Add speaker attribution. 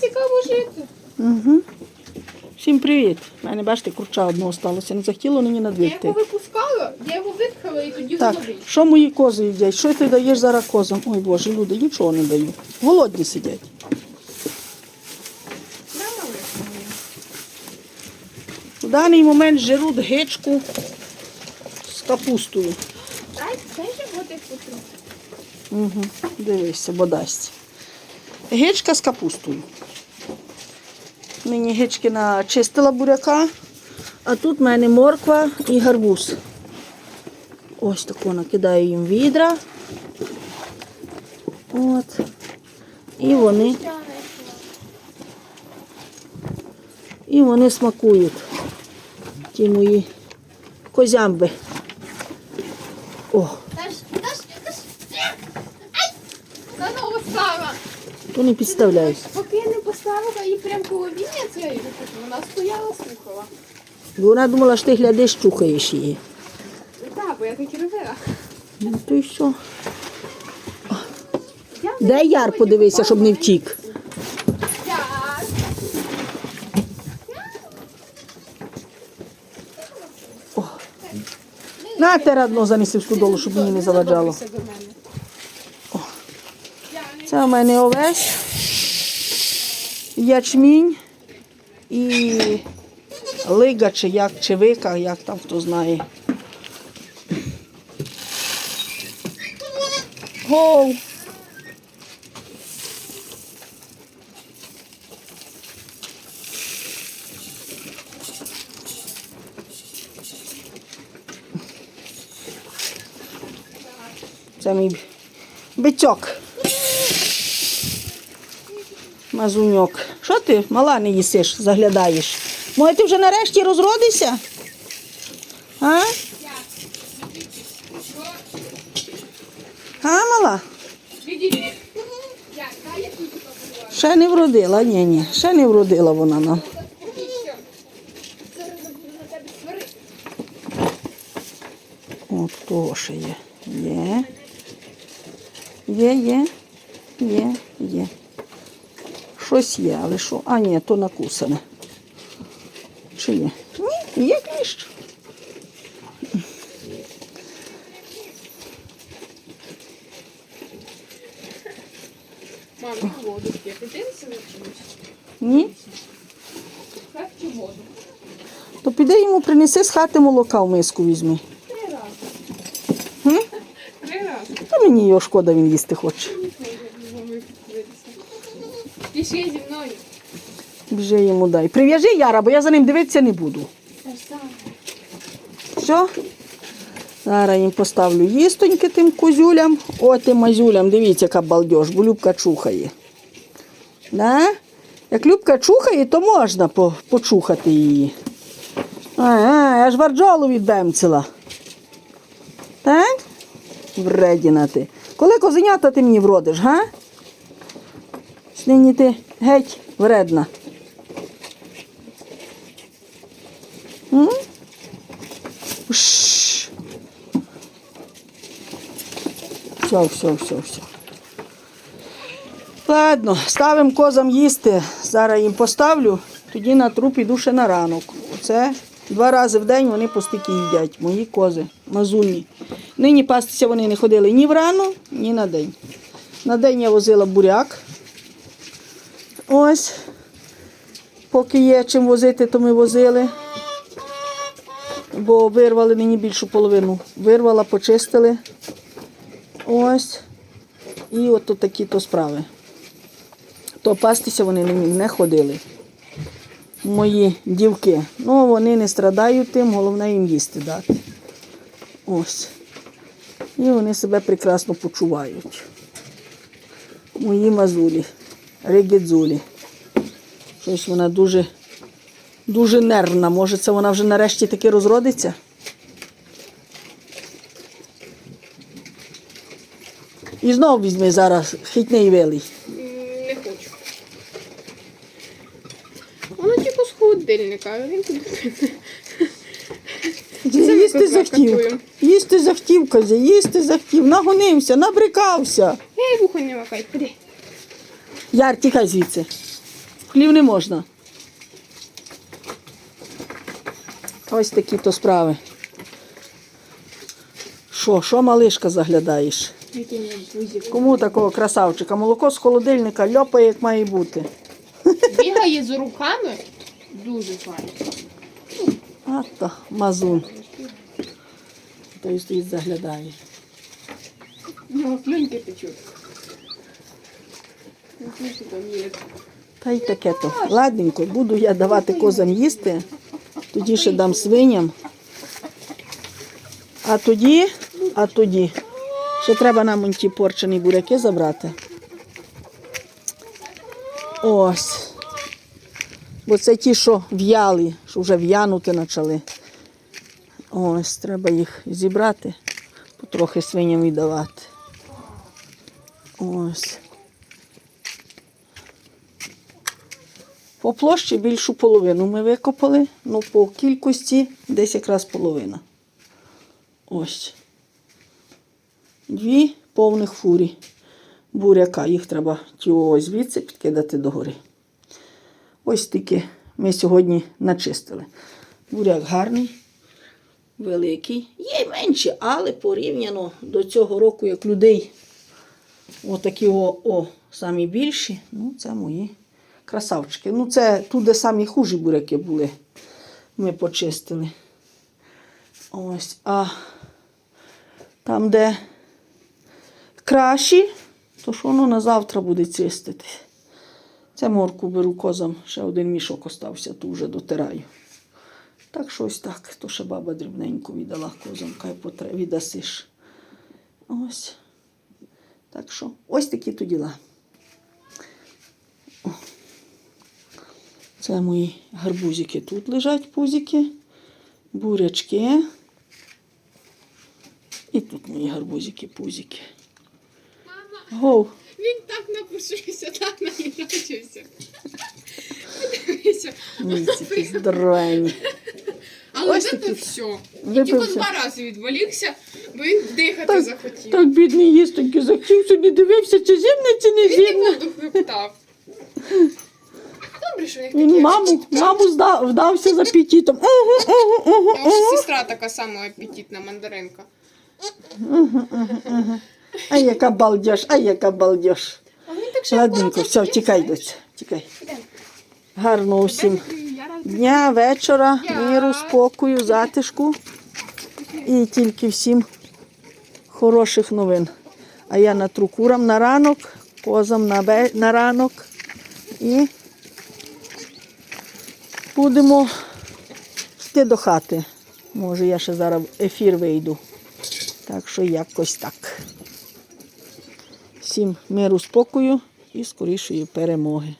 Speaker 1: цікаво жити.
Speaker 2: Угу. Всім привіт. У мене, бачите, курча одного сталося. Не захотіло мені на
Speaker 1: Я його випускала, я його випхала і тоді
Speaker 2: Так,
Speaker 1: голодний.
Speaker 2: що мої кози їдять? Що ти даєш зараз козам? Ой Боже, люди, нічого не даю. Голодні сидять. В даний момент жируть гичку з капустою.
Speaker 1: Дай, дай животик потрохи.
Speaker 2: Угу. Дивися, бо дасть. Гичка з капустою. Нині гички начистила буряка, а тут в мене морква і гарбуз. Ось таку накидаю їм відра. От. І вони, і вони смакують. Ті мої козямби. О, то не підставляюсь.
Speaker 1: Я поставила її прямо коло віння цієї вона стояла, слухала.
Speaker 2: Бо вона думала, що ти глядиш, чухаєш її.
Speaker 1: Так, бо я так і робила.
Speaker 2: Ну то й що?
Speaker 1: Я
Speaker 2: Де яр подивися, щоб не втік. На терадно занеси в стодолу, щоб мені не заваджало. Це у мене овес, ячмінь і лига, чи як, чи вика, як там хто знає. Гоу! Це мій бичок. Мазуньок. Ти, мала, не їсиш, заглядаєш? Може, ти вже нарешті розродишся? А? А, мала? Ще не вродила, ні, ні, ще не вродила вона нам.
Speaker 1: Все. Зараз я буду на тебе сварити.
Speaker 2: От того ще є. Є. Є, є, є, є. Щось є, але що? А, ні, то накусане. Чи є? Ні, є кліщ.
Speaker 1: Мам, воду на чомусь?
Speaker 2: Ні.
Speaker 1: Хлеб чи воду?
Speaker 2: То піди йому принеси з хати молока в миску візьми.
Speaker 1: Три рази. Три рази.
Speaker 2: Та мені його шкода, він їсти хоче.
Speaker 1: Пішли зі мною.
Speaker 2: Біжи йому дай. Прив'яжи Яра, бо я за ним дивитися не буду. Все? Зараз їм поставлю їстоньки тим козюлям. О, тим мазюлям, дивіться, яка балдеж, бо Любка чухає. Да? Як Любка чухає, то можна по- почухати її. А, я ж варджолу відбемцила. Так? Вредіна ти. Коли козенята ти мені вродиш, га? Нині ти геть вредна. Все, все, все, все. Ладно, ставимо козам їсти. Зараз їм поставлю, тоді на труп іду ще на ранок. Оце два рази в день вони по стільки їдять, мої кози, мазульні. Нині пастися вони не ходили ні врано, ні на день. На день я возила буряк. Ось. Поки є чим возити, то ми возили бо вирвали мені більшу половину. Вирвала, почистили. Ось. І от такі то справи. То пастися вони не ходили. Мої дівки. Ну, вони не страдають тим, головне їм їсти дати. Ось. І вони себе прекрасно почувають. Мої мазулі, ригідзулі. Щось вона дуже дуже нервна. Може, це вона вже нарешті таки розродиться? І знов візьми зараз хитний вилий.
Speaker 1: Не хочу. Воно типу з холодильника, а він тут.
Speaker 2: Їсти
Speaker 1: козла
Speaker 2: захотів. Їсти захотів, козя, їсти захотів, нагонився, набрикався.
Speaker 1: Ей, вухо не макай, куди?
Speaker 2: Яр, тікай звідси. В хлів не можна. Ось такі то справи. Що, що малишка заглядаєш? Кому такого красавчика? Молоко з холодильника льопає, як має бути.
Speaker 1: Бігає з руками. Дуже файно.
Speaker 2: Ато, мазун. Той стоїть заглядає.
Speaker 1: Ну, слюнки течуть. Ну, слухай, там є.
Speaker 2: Та й таке то. Ладненько, буду я давати козам їсти, тоді ще дам свиням. А тоді, а тоді, ще треба нам ті порчені буряки забрати. Ось. Бо це ті, що в'яли, що вже в'янути почали. Ось, треба їх зібрати, потрохи свиням віддавати. Ось. По площі більшу половину ми викопали, ну по кількості десь якраз половина. Ось. Дві повних фурі буряка. Їх треба ось звідси підкидати догори. Ось тільки ми сьогодні начистили. Буряк гарний, великий. Є й менші, але порівняно до цього року, як людей, отакі о, о самі більші, ну це мої красавчики. Ну, це тут, самі хужі буряки були, ми почистили. Ось, а там, де кращі, то що воно на завтра буде чистити. Це морку беру козам, ще один мішок остався, ту вже дотираю. Так що ось так, то ще баба дрібненько віддала козам, хай потре, віддасиш. Ось. Так що, ось такі то діла. Це мої гарбузики тут лежать пузики, бурячки. І тут мої гарбузики, пузики. Гоу.
Speaker 1: Він так напушився, так наїжджався. Дивися. Але
Speaker 2: Ось
Speaker 1: це
Speaker 2: такі.
Speaker 1: все. І тільки два рази відволікся, бо він дихати
Speaker 2: Так,
Speaker 1: захотів.
Speaker 2: так бідний їстоньки захотів, собі дивився, чи зімне, чи не
Speaker 1: Він і
Speaker 2: зімне.
Speaker 1: Добре, що як
Speaker 2: Він
Speaker 1: таке.
Speaker 2: маму, маму здав, вдався з апетитом. Угу, угу, угу,
Speaker 1: У нас сестра така сама апетитна мандаринка.
Speaker 2: Ай, яка балдеж, ай, яка балдеж.
Speaker 1: А він так ще
Speaker 2: Ладненько, все,
Speaker 1: сидів,
Speaker 2: тікай,
Speaker 1: знаєш.
Speaker 2: доця, тікай.
Speaker 1: Ідемо.
Speaker 2: Гарного всім
Speaker 1: Я рада.
Speaker 2: дня, вечора, миру, спокою, затишку. І тільки всім хороших новин. А я натру курам на ранок, козам на, бе- на ранок. І будемо йти до хати. Може, я ще зараз в ефір вийду. Так що якось так. Всім миру, спокою і скорішої перемоги.